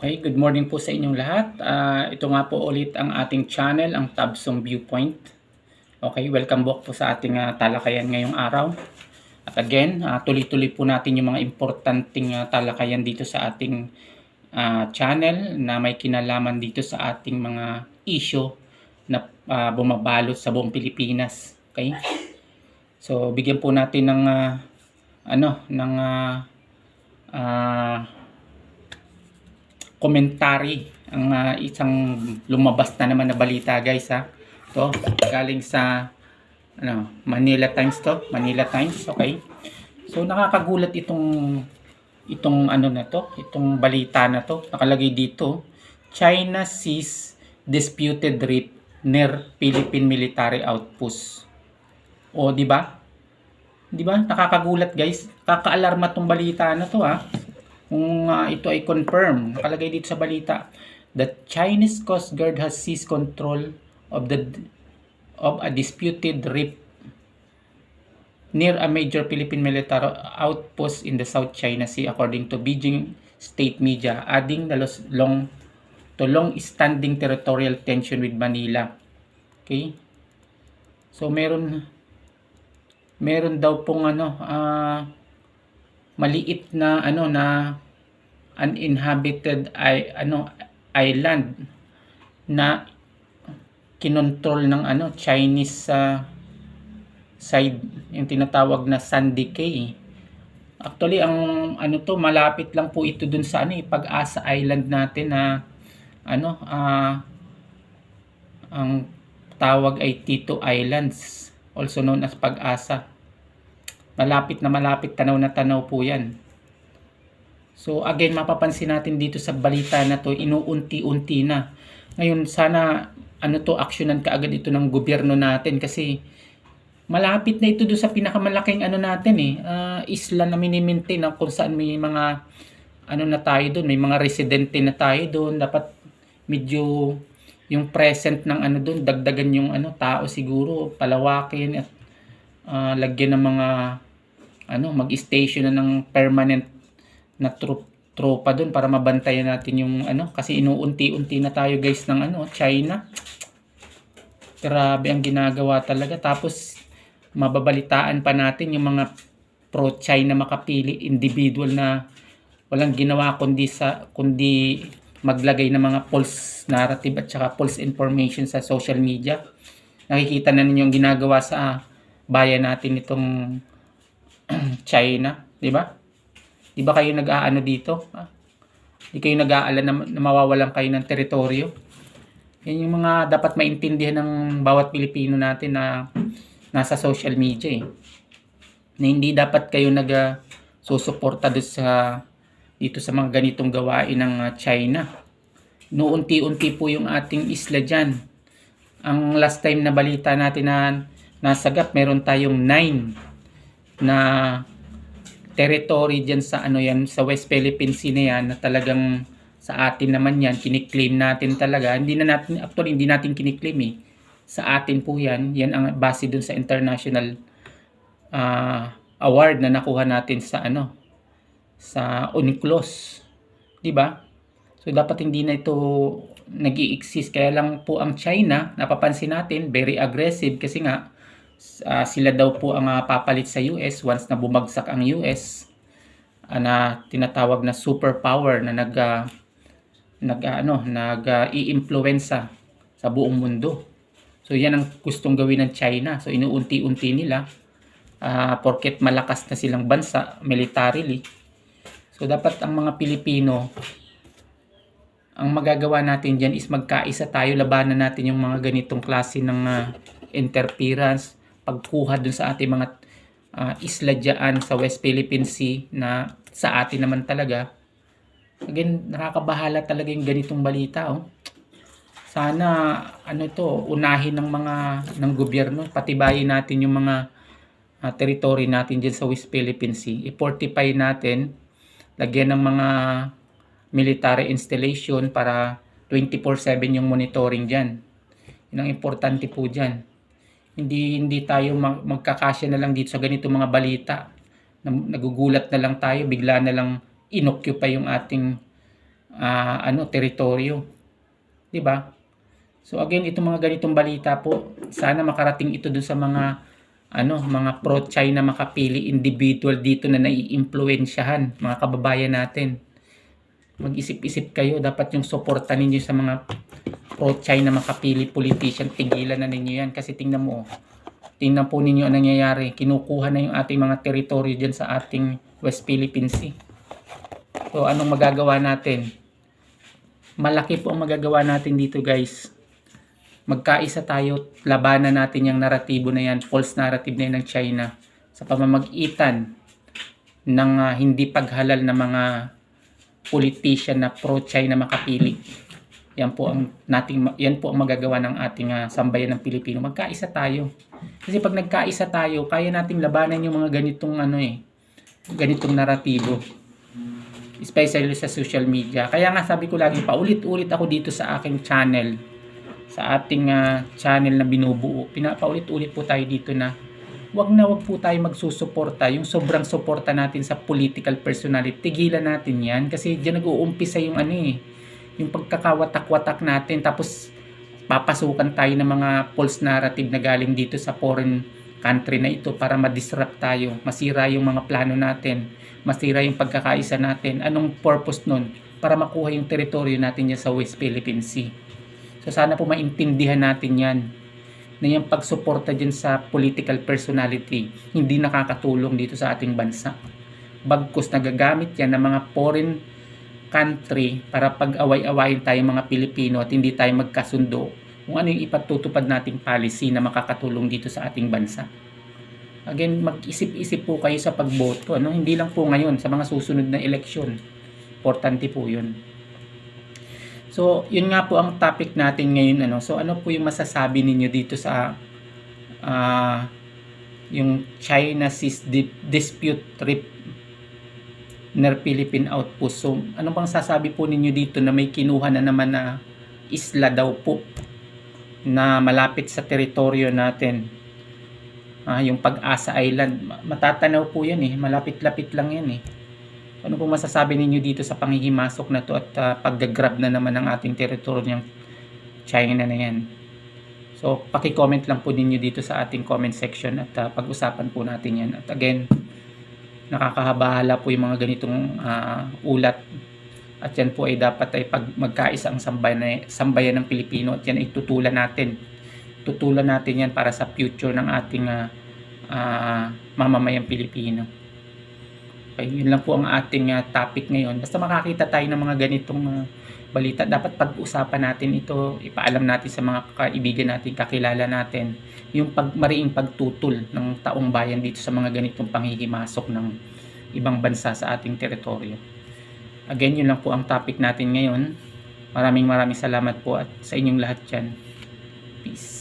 Okay, good morning po sa inyong lahat. Ah, ito nga po ulit ang ating channel, ang Tabsong Viewpoint. Okay, welcome back po sa ating ah, talakayan ngayong araw. At again, ah, tuloy-tuloy po natin yung mga importanteng ah, talakayan dito sa ating ah, channel na may kinalaman dito sa ating mga issue na ah, bumabalot sa buong Pilipinas. Okay? So, bigyan po natin ng ah, ano, ng ah, ah, commentary ang ah, isang lumabas na naman na balita guys ha. To galing sa ano, Manila Times to, Manila Times, okay? So nakakagulat itong itong ano na to, itong balita na to. Nakalagay dito, China sees disputed rape near Philippine military outpost. O di ba? Di ba? Nakakagulat guys. Kakaalarma tong balita na to ha kung uh, ito ay confirm, nakalagay dito sa balita, the Chinese Coast Guard has seized control of the of a disputed rape near a major Philippine military outpost in the South China Sea according to Beijing state media, adding the long to long-standing territorial tension with Manila. Okay? So meron meron daw pong ano ah maliit na ano na uninhabited ay ano island na kinontrol ng ano Chinese sa side yung tinatawag na Sandy Cay. Actually ang ano to malapit lang po ito dun sa ano eh, Pag-asa Island natin na ano ah ang tawag ay Tito Islands also known as Pag-asa. Malapit na malapit, tanaw na tanaw po yan. So again, mapapansin natin dito sa balita na to, inuunti-unti na. Ngayon, sana ano to, aksyonan kaagad ito ng gobyerno natin kasi malapit na ito doon sa pinakamalaking ano natin eh, uh, isla na miniminti na kung saan may mga ano na tayo doon, may mga residente na tayo doon, dapat medyo yung present ng ano doon, dagdagan yung ano tao siguro, palawakin at uh, lagyan ng mga ano, mag-station na ng permanent na troop tropa doon para mabantayan natin yung ano kasi inuunti-unti na tayo guys ng ano China. Grabe ang ginagawa talaga tapos mababalitaan pa natin yung mga pro-China makapili individual na walang ginawa kundi sa kundi maglagay ng mga false narrative at saka false information sa social media. Nakikita na ninyo yung ginagawa sa bayan natin itong China, di ba? Di ba kayo nag-aano dito? Ha? Di kayo nag-aalala na, na mawawalan kayo ng teritoryo? Yan yung mga dapat maintindihan ng bawat Pilipino natin na nasa social media eh. Na hindi dapat kayo nag uh, susuporta sa dito sa mga ganitong gawain ng uh, China. Noonti-unti po yung ating isla dyan. Ang last time na balita natin na nasagap, meron tayong 9 na territory diyan sa ano yan sa West Philippine Sea na yan na talagang sa atin naman yan kiniklaim natin talaga. Hindi na natin actually hindi natin kiniklaim eh. Sa atin po yan yan ang base dun sa international uh, award na nakuha natin sa ano sa UNCLOS di ba? So dapat hindi na ito nag exist kaya lang po ang China napapansin natin very aggressive kasi nga uh, sila daw po ang uh, papalit sa US once na bumagsak ang US uh, ah, na tinatawag na superpower na nag uh, nag uh, ano nag uh, sa buong mundo. So yan ang gustong gawin ng China. So inuunti-unti nila uh, porket malakas na silang bansa militarily. So dapat ang mga Pilipino ang magagawa natin diyan is magkaisa tayo labanan natin yung mga ganitong klase ng uh, interference pagkuha dun sa ating mga uh, isla dyan sa West Philippine Sea na sa atin naman talaga. Again, nakakabahala talaga yung ganitong balita. Oh. Sana ano to, unahin ng mga ng gobyerno, patibayin natin yung mga uh, territory natin diyan sa West Philippine Sea. I-fortify natin, lagyan ng mga military installation para 24/7 yung monitoring diyan. Yun ang importante po diyan. Hindi hindi tayo mag, magkakasya na lang dito sa ganito mga balita. Nagugulat na lang tayo, bigla na lang inoccupy yung ating ah, ano teritoryo. 'Di ba? So again, itong mga ganitong balita po, sana makarating ito dun sa mga ano, mga pro-China makapili individual dito na naiimpluwensyahan, mga kababayan natin. Mag-isip-isip kayo, dapat yung suporta ninyo sa mga pro-China makapili politician, tigilan na ninyo yan. Kasi tingnan mo, oh. tingnan po ninyo ang nangyayari. Kinukuha na yung ating mga teritoryo dyan sa ating West Philippine Sea. So, anong magagawa natin? Malaki po ang magagawa natin dito guys magkaisa tayo, labanan natin yung naratibo na yan, false narrative na yan ng China sa pamamagitan ng ah, hindi paghalal ng mga politician na pro-China makapili. Yan po ang nating yan po ang magagawa ng ating ah, sambayan ng Pilipino. Magkaisa tayo. Kasi pag nagkaisa tayo, kaya nating labanan yung mga ganitong ano eh, ganitong naratibo. Especially sa social media. Kaya nga sabi ko lagi, paulit-ulit ako dito sa aking channel sa ating ah, channel na binubuo. Pinapaulit-ulit po tayo dito na wag na wag po tayo magsusuporta. Yung sobrang suporta natin sa political personality, tigilan natin yan. Kasi dyan nag-uumpisa yung ano eh, yung pagkakawatak-watak natin. Tapos papasukan tayo ng mga false narrative na galing dito sa foreign country na ito para ma-disrupt tayo, masira yung mga plano natin, masira yung pagkakaisa natin. Anong purpose nun? Para makuha yung teritoryo natin dyan sa West Philippine Sea. So sana po maintindihan natin yan na yung pagsuporta dyan sa political personality hindi nakakatulong dito sa ating bansa. Bagkus nagagamit yan ng mga foreign country para pag-away-awayin tayo mga Pilipino at hindi tayo magkasundo kung ano yung ipatutupad nating policy na makakatulong dito sa ating bansa. Again, mag-isip-isip po kayo sa pagboto. Ano? Hindi lang po ngayon, sa mga susunod na eleksyon. Importante po yun. So, yun nga po ang topic natin ngayon. Ano? So, ano po yung masasabi ninyo dito sa ah, yung China Seas Di- Dispute Trip ner Philippine Outpost. So, ano bang sasabi po ninyo dito na may kinuha na naman na isla daw po na malapit sa teritoryo natin? Ah, yung Pag-asa Island. Ma- Matatanaw po yan eh. Malapit-lapit lang yan eh. Ano po masasabi ninyo dito sa panghihimasok na to at uh, paggagrab na naman ng ating teritoryo ng China na yan? So, paki-comment lang po ninyo dito sa ating comment section at uh, pag-usapan po natin yan. At again, nakakahabahala po yung mga ganitong ah, ulat at yan po ay dapat ay pag magkaisa ang sambayan, sambayan ng Pilipino at yan ay tutulan natin. Tutulan natin yan para sa future ng ating ah, ah, mamamayang Pilipino. Okay, yun lang po ang ating ah, topic ngayon. Basta makakita tayo ng mga ganitong ah, balita, dapat pag-usapan natin ito, ipaalam natin sa mga kaibigan natin, kakilala natin, yung pag, mariing pagtutol ng taong bayan dito sa mga ganitong panghihimasok ng ibang bansa sa ating teritoryo. Again, yun lang po ang topic natin ngayon. Maraming maraming salamat po at sa inyong lahat dyan. Peace.